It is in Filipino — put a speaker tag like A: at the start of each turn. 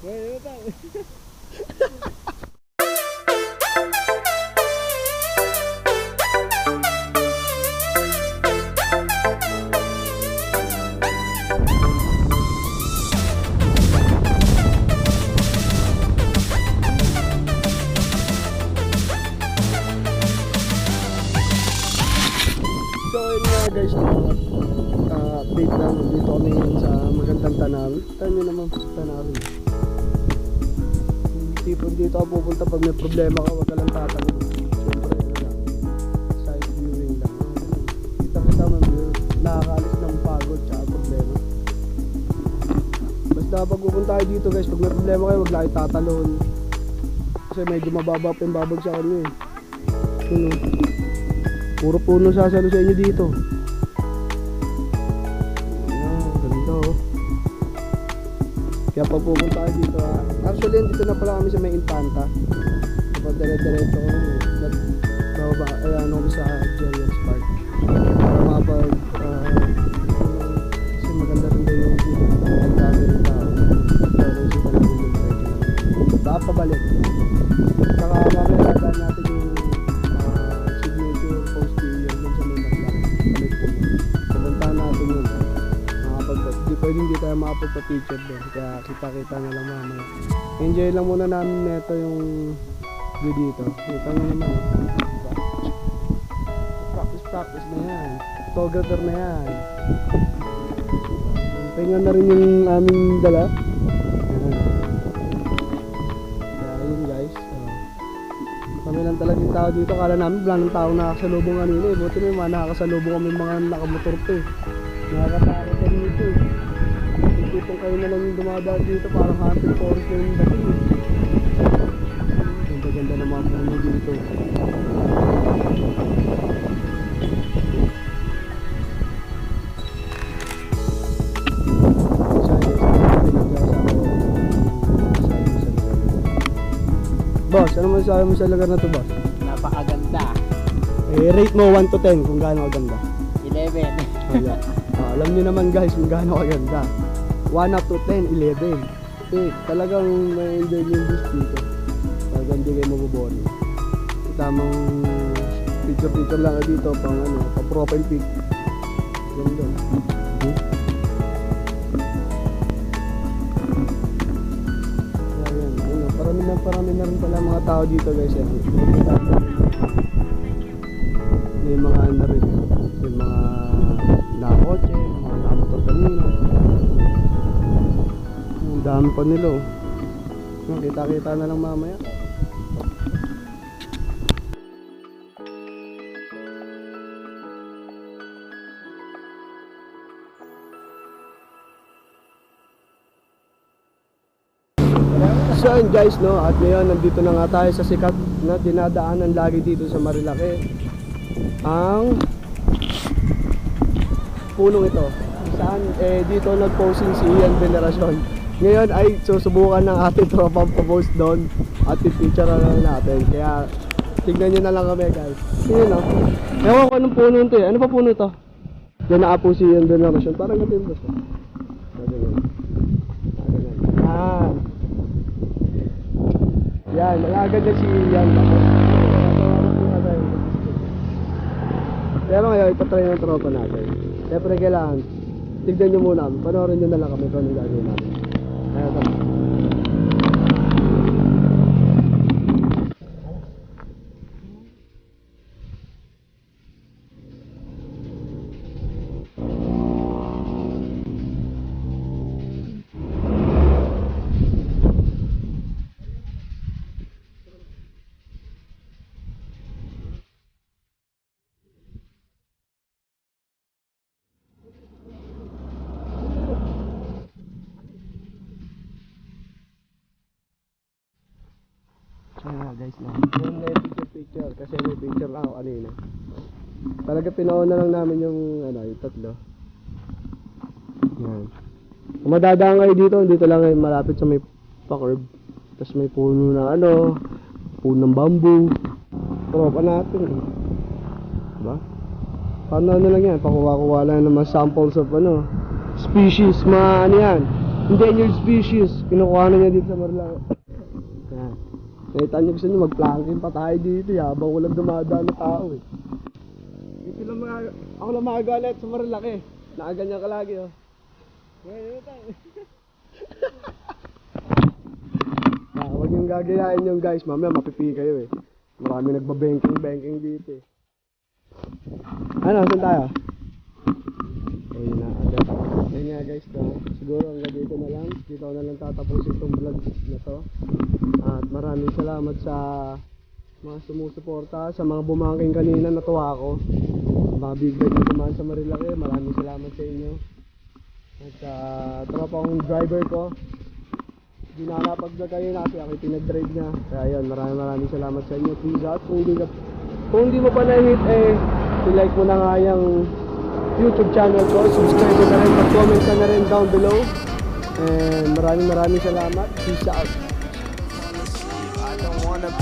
A: Yun nga guys, uh, update lang dito kami sa magandang tanawin. Tayo naman tanawin. Yung Tipo dito ka pupunta pag may problema ka, wag ka lang tatanong. Siyempre, ano lang, side viewing lang. Kita kita man yun, nakakaalis ng pagod tsaka problema. Basta pag pupunta kayo dito guys, pag may problema kayo, wag lang kayo. Kasi medyo mababa pa yung babagsakan nyo eh. Yun, oh. Puro puno sasalo sa inyo dito. Kaya pag pupunta kayo dito ha. Actually, dito na pala kami sa may Infanta. Kapag dire-diretso ko, bababa, ayan kami sa Jerian's makapagpa-picture doon. Kaya kita-kita na lang mamaya. Enjoy lang muna namin neto yung view dito. Kita nyo naman. Diba? Practice practice na yan. Photographer na yan. Pahinga na rin yung aming dala. Ah, kami lang talaga yung tao dito. Kala namin wala ng tao nakakasalubong kanina eh. Buti may mga nakakasalubong kami mga nakamotor to eh. Nakakatakot kami dito eh. Tipong kayo na lang yung dumadaan dito parang hunting forest na yung dating eh. Ganda-ganda ng mga puno dito. Boss, ano masasabi mo sa lugar na to, boss?
B: Napakaganda.
A: Eh, rate mo 1 to 10 kung gaano kaganda.
B: 11.
A: Ayan. Ah, alam niyo naman guys kung gaano kaganda. 1 up to 10, 11. Eh, talagang may enjoy yung views dito. Talagang hindi kayo mabuboring. Tamang picture-picture lang dito pang ano, pang profile pic. Ganda. Hmm? Ayan, ano, parami na parami na rin pala mga tao dito guys. Ayan. Dami pa nila oh. Yung Kita-kita na lang mamaya. So yun guys no, at ngayon nandito na nga tayo sa sikat na dinadaanan lagi dito sa Marilake. Ang punong ito. Saan eh dito nag-posing si Ian Veneracion. Ngayon ay susubukan ng ating tropang post doon at pipicture na natin. Kaya tignan nyo na lang kami guys. Yun no. Ewan ko anong puno ito eh. Ano pa puno ito? Doon naapo si Ian Veneracion. Parang ito yung basta. Ah. Yan. Nangagad na si Ian. Pero ngayon, ipatry ng tropa natin. Siyempre kailangan, tignan nyo muna. Panoorin nyo na lang kami kung ano gagawin namin. Kaya tama. Kaya guys na. Yung may picture picture kasi may picture ako kanina. Talaga pinauna lang namin yung ano, yung tatlo. Yan. Kung madadaan kayo dito, dito lang kayo malapit sa may pa-curb. Tapos may puno na ano, puno ng bamboo. Tropa natin. eh. Diba? Paano ano lang yan? Pakuha-kuha lang ng mga samples of ano, species, mga ano yan. endangered species. Kinukuha na niya dito sa Marilaki. Nakita niyo gusto niyo mag-planking pa tayo dito. eh, Habang walang dumadaan na tao eh. Dito lang mga, ako lang makagalit sa Marilaki. Nakaganyan ka lagi oh. Ngayon tayo. ah, huwag yung gagayain yung guys. Mamaya mapipi kayo eh. Marami nagbabanking-banking dito eh. Ano, saan tayo? Ayun na, agad. Ayun nga guys, to. siguro hanggang dito na lang. Dito na lang tatapusin itong vlog na to. At maraming salamat sa mga sumusuporta, sa mga bumangking kanina, natuwa ako. Mga big na dumaan sa Marilaki, maraming salamat sa inyo. At sa tropa kong driver ko, hindi na nakapag-vlog kayo na kasi ako pinag-drive niya. Kaya yun, maraming maraming salamat sa inyo. Please out, kung hindi, kung hindi mo pa na-hit eh, like mo na nga yung YouTube channel ko, subscribe na rin, mag-comment ka na rin down below. And maraming maraming salamat. Peace out.